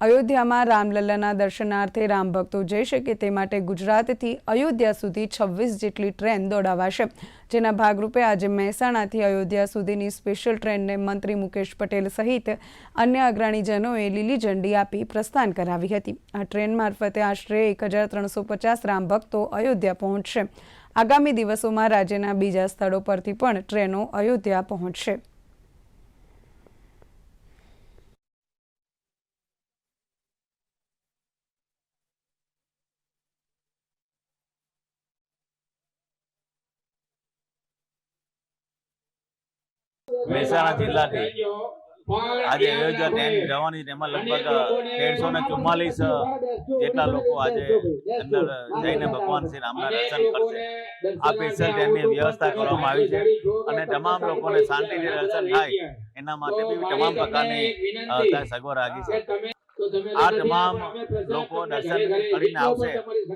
અયોધ્યામાં રામલલ્લાના દર્શનાર્થે રામ ભક્તો જઈ શકે તે માટે ગુજરાતથી અયોધ્યા સુધી છવ્વીસ જેટલી ટ્રેન દોડાવાશે. જેના ભાગરૂપે આજે મહેસાણાથી અયોધ્યા સુધીની સ્પેશિયલ ટ્રેનને મંત્રી મુકેશ પટેલ સહિત અન્ય અગ્રણીજનોએ લીલી ઝંડી આપી પ્રસ્થાન કરાવી હતી. આ ટ્રેન મારફતે આશરે એક હજાર ત્રણસો પચાસ રામ ભક્તો અયોધ્યા પહોંચશે. આગામી દિવસોમાં રાજ્યના બીજા સ્થળો પરથી પણ ટ્રેનો અયોધ્યા પહોંચશે. મહેસાણા જિલ્લાથી. આજે અયોધ્યા ટ્રેન જવાની તેમાં લગભગ તેરસો ને ચુમ્માલીસ જેટલા લોકો આજે અંદર જઈને ભગવાન શ્રી રામના દર્શન કરશે. આ સ્પેશિયલ ટ્રેનની વ્યવસ્થા કરવામાં આવી છે અને તમામ લોકોને શાંતિથી દર્શન થાય. એના માટે બી તમામ પ્રકારની સગવડ રાખી છે. આ તમામ લોકો દર્શન કરીને આવશે.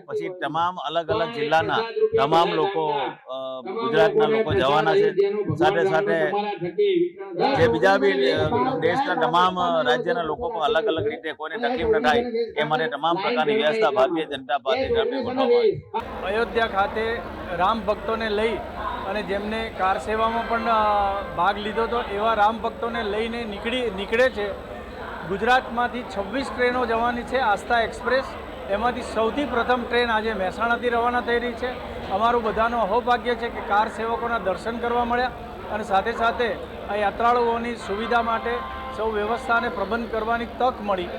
પછી તમામ અલગ અલગ જિલ્લાના તમામ લોકો ગુજરાતના લોકો જવાના છે. સાથે સાથે જે બીજા બી દેશના તમામ રાજ્યના લોકો પણ અલગ અલગ રીતે કોઈને તકલીફ ન થાય. એ માટે તમામ પ્રકારની વ્યવસ્થા ભારતીય જનતા પાર્ટી ગોઠવવામાં અયોધ્યા ખાતે રામ ભક્તોને લઈ અને જેમને કાર સેવામાં પણ ભાગ લીધો હતો એવા રામ ભક્તોને લઈને નીકળી નીકળે છે. ગુજરાતમાંથી છવ્વીસ ટ્રેનો જવાની છે આસ્થા એક્સપ્રેસ. એમાંથી સૌથી પ્રથમ ટ્રેન આજે મહેસાણાથી રવાના થઈ રહી છે. અમારું બધાનું અહોભાગ્ય છે કે કાર સેવકોના દર્શન કરવા મળ્યા અને સાથે સાથે આ યાત્રાળુઓની સુવિધા માટે સૌ વ્યવસ્થાને પ્રબંધ કરવાની તક મળી.